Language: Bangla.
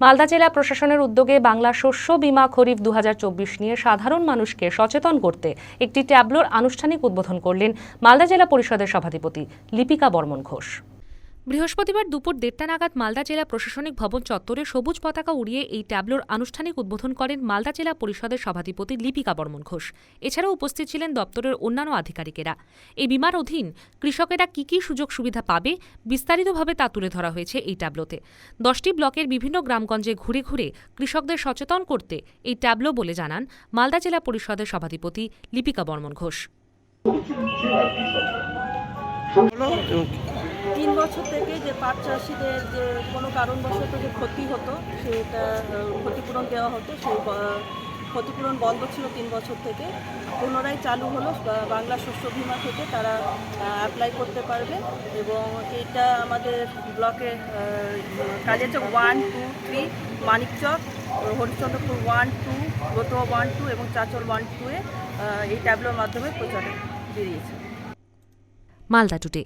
মালদা জেলা প্রশাসনের উদ্যোগে বাংলা শস্য বীমা খরিফ দু হাজার চব্বিশ নিয়ে সাধারণ মানুষকে সচেতন করতে একটি ট্যাবলোর আনুষ্ঠানিক উদ্বোধন করলেন মালদা জেলা পরিষদের সভাধিপতি লিপিকা বর্মন ঘোষ। বৃহস্পতিবার দুপুর দেড়টা নাগাদ মালদা জেলা প্রশাসনিক ভবন চত্বরে সবুজ পতাকা উড়িয়ে এই ট্যাবলোর আনুষ্ঠানিক উদ্বোধন করেন মালদা জেলা পরিষদের সভাধিপতি লিপিকা বর্মন ঘোষ। এছাড়াও উপস্থিত ছিলেন দপ্তরের অন্যান্য আধিকারিকেরা। এই বিমার অধীন কৃষকেরা কি কি সুযোগ সুবিধা পাবে বিস্তারিতভাবে তা তুলে ধরা হয়েছে এই ট্যাবলোতে। দশটি ব্লকের বিভিন্ন গ্রামগঞ্জে ঘুরে ঘুরে কৃষকদের সচেতন করতে এই ট্যাবলো বলে জানান মালদা জেলা পরিষদের সভাধিপতি লিপিকা বর্মন ঘোষ। তিন বছর থেকে যে পাট চাষিদের যে কোনো কারণবশত যে ক্ষতি হতো, সেটা ক্ষতিপূরণ দেওয়া হতো, সেই ক্ষতিপূরণ বন্ধ ছিল তিন বছর থেকে। পুনরায় চালু হলো বাংলা শস্য বিমা থেকে তারা অ্যাপ্লাই করতে পারবে এবং এটা আমাদের ব্লকে Kaliachak one, two, three Manikchak Harishchandrapur one, two Ratua one, two এবং চাচল ওয়ান টুয়ে এই ট্যাবলোর মাধ্যমে প্রচারে বেরিয়েছে। মালদা টুডে।